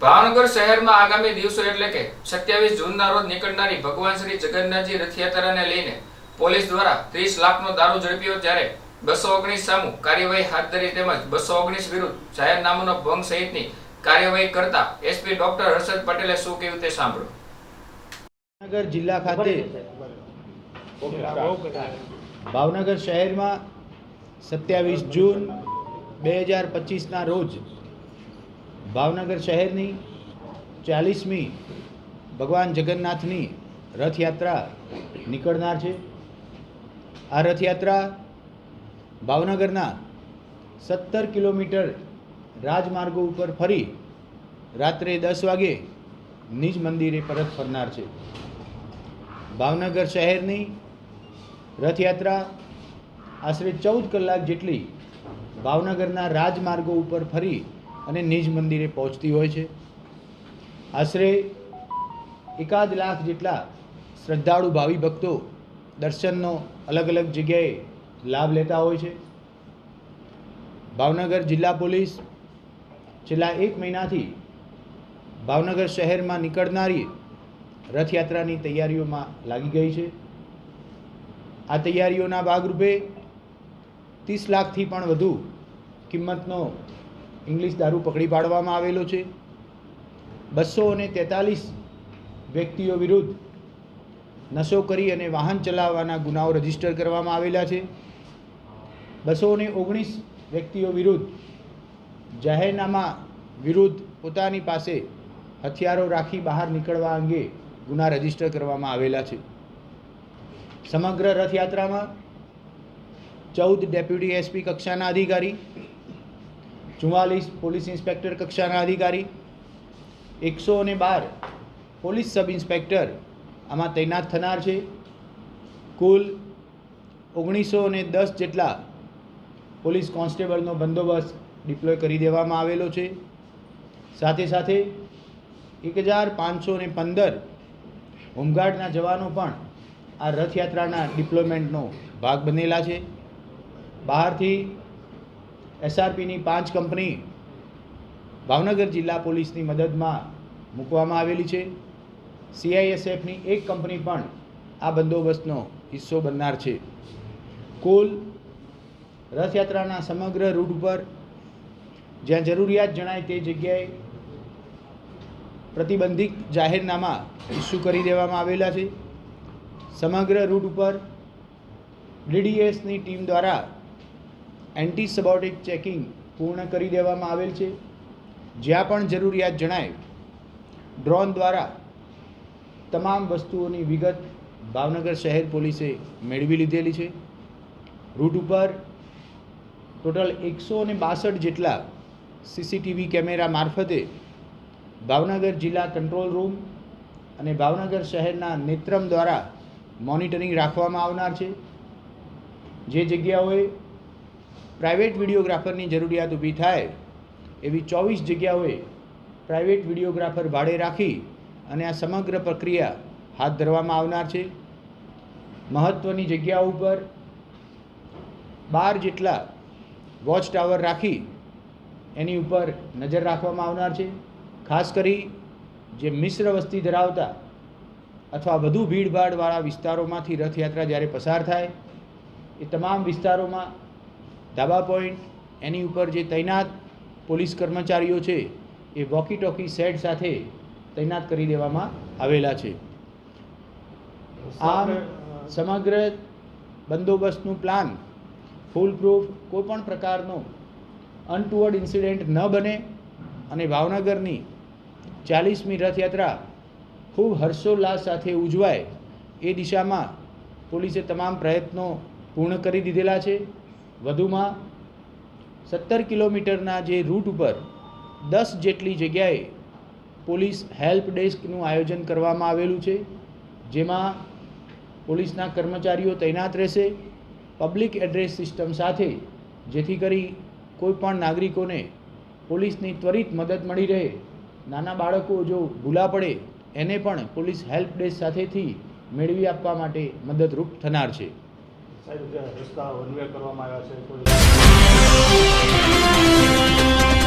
ભાવનગર શહેરમાં આગામી દિવસો એટલે કે સત્યાવીસ જૂનના રોજ નીકળનારી ભગવાન શ્રી જગન્નાથજી રથયાત્રાને લઈને પોલીસ દ્વારા ત્રીસ લાખનો દારૂ ઝડપ્યો ત્યારે બસો ઓગણીસ સામુ કાર્યવાહી હાથ ધરી તેમજ બસો ઓગણીસ વિરુદ્ધ જાહેરનામાનો ભંગ સહિતની કાર્યવાહી કરતા એસપી ડોક્ટર હર્ષદ પટેલે શું કહ્યું તે સાંભળો. ભાવનગર જિલ્લા ખાતે ભાવનગર શહેરમાં સત્યાવીસ જૂન બે હજાર પચીસના રોજ ભાવનગર શહેરની ચાલીસમી ભગવાન જગન્નાથની રથયાત્રા નીકળનાર છે. આ રથયાત્રા ભાવનગરના સત્તર કિલોમીટર રાજમાર્ગો ઉપર ફરી રાત્રે દસ વાગે નિજ મંદિરે પરત ફરનાર છે. ભાવનગર શહેરની રથયાત્રા આશરે ચૌદ કલાક જેટલી ભાવનગરના રાજમાર્ગો ઉપર ફરી અને નિજ મંદિરે પહોંચતી હોય છે. આશરે એકાદ લાખ જેટલા શ્રદ્ધાળુ ભાવિ ભક્તો દર્શનનો અલગ અલગ જગ્યાએ લાભ લેતા હોય છે. ભાવનગર જિલ્લા પોલીસ છેલ્લા એક મહિનાથી ભાવનગર શહેરમાં નીકળનારી રથયાત્રાની તૈયારીઓમાં લાગી ગઈ છે. આ તૈયારીઓના ભાગરૂપે ત્રીસ લાખથી પણ વધુ કિંમતનો ઇંગ્લિશ દારૂ પકડી પાડવામાં આવેલો છે. બસો અને તેતાલીસ વ્યક્તિઓ વિરુદ્ધ નશો કરી અને વાહન ચલાવવાના ગુનાઓ રજિસ્ટર કરવામાં આવેલા છે. બસો ને ઓગણીસ વ્યક્તિઓ વિરુદ્ધ જાહેરનામા વિરુદ્ધ પોતાની પાસે હથિયારો રાખી બહાર નીકળવા અંગે ગુના રજિસ્ટર કરવામાં આવેલા છે. સમગ્ર રથયાત્રામાં ચૌદ ડેપ્યુટી એસપી કક્ષાના અધિકારી ચુમ્માલીસ પોલીસ ઇન્સ્પેક્ટર કક્ષાના અધિકારી, એકસો અને બાર પોલીસ સબ ઇન્સ્પેક્ટર આમાં તૈનાત થનાર છે. કુલ ઓગણીસો અને દસ જેટલા પોલીસ કોન્સ્ટેબલનો બંદોબસ્ત ડિપ્લોય કરી દેવામાં આવેલો છે. સાથે સાથે એક હજાર પાંચસો ને પંદર હોમગાર્ડના જવાનો પણ આ રથયાત્રાના ડિપ્લોયમેન્ટનો ભાગ બનેલા છે. બહારથી એસઆરપીની પાંચ કંપની ભાવનગર જિલ્લા પોલીસની મદદમાં મૂકવામાં આવેલી છે. સીઆઈએસએફની એક કંપની પણ આ બંદોબસ્તનો હિસ્સો બનનાર છે. કુલ રથયાત્રાના સમગ્ર રૂટ ઉપર જ્યાં જરૂરિયાત જણાય તે જગ્યાએ પ્રતિબંધિત જાહેરનામા ઇસ્યુ કરી દેવામાં આવેલા છે. સમગ્ર રૂટ ઉપર ડીડીએસની ટીમ દ્વારા એન્ટી સબોટિક ચેકિંગ પૂર્ણ કરી દેવામાં આવેલ છે. જ્યાં પણ જરૂરિયાત જણાય, ડ્રોન દ્વારા તમામ વસ્તુઓની વિગત ભાવનગર શહેર પોલીસે મેળવી લીધેલી છે. રૂટ ઉપર ટોટલ એકસો ને બાસઠ જેટલા સીસીટીવી કેમેરા મારફતે ભાવનગર જિલ્લા કંટ્રોલ રૂમ અને ભાવનગર શહેરના નેત્રમ દ્વારા મોનિટરિંગ રાખવામાં આવનાર છે. જે જગ્યાઓએ પ્રાઇવેટ વિડીયોગ્રાફરની જરૂરિયાત ઊભી થાય એવી ચોવીસ જગ્યાઓએ પ્રાઇવેટ વિડીયોગ્રાફર ભાડે રાખી અને આ સમગ્ર પ્રક્રિયા હાથ ધરવામાં આવનાર છે. મહત્ત્વની જગ્યાઓ ઉપર બાર જેટલા વોચ ટાવર રાખી એની ઉપર નજર રાખવામાં આવનાર છે. ખાસ કરી જે મિશ્ર વસ્તી ધરાવતા અથવા વધુ ભીડભાડવાળા વિસ્તારોમાંથી રથયાત્રા જ્યારે પસાર થાય, એ તમામ વિસ્તારોમાં ધાબા પોઈન્ટ એની ઉપર જે તૈનાત પોલીસ કર્મચારીઓ છે, એ વોકી ટોકી સેટ સાથે તૈનાત કરી દેવામાં આવેલા છે. આમ, સમગ્ર બંદોબસ્તનું પ્લાન ફૂલ પ્રૂફ કોઈપણ પ્રકારનો અનટુવર્ડ ઇન્સિડેન્ટ ન બને અને ભાવનગરની ચાલીસમી રથયાત્રા ખૂબ હર્ષોલ્લાસ સાથે ઉજવાય એ દિશામાં પોલીસે તમામ પ્રયત્નો પૂર્ણ કરી દીધેલા છે. વધુમાં સત્તર કિલોમીટરના જે રૂટ ઉપર દસ જેટલી જગ્યાએ પોલીસ હેલ્પ ડેસ્કનું આયોજન કરવામાં આવેલું છે, જેમાં પોલીસના કર્મચારીઓ તૈનાત રહેશે, પબ્લિક એડ્રેસ સિસ્ટમ સાથે, જેથી કરી કોઈપણ નાગરિકોને પોલીસની ત્વરિત મદદ મળી રહે. નાના બાળકો જો ભૂલા પડે, એને પણ પોલીસ હેલ્પ ડેસ્ક સાથેથી મેળવી આપવા માટે મદદરૂપ થનાર છે. સાહેબ રસ્તા વન કરવામાં આવ્યા છે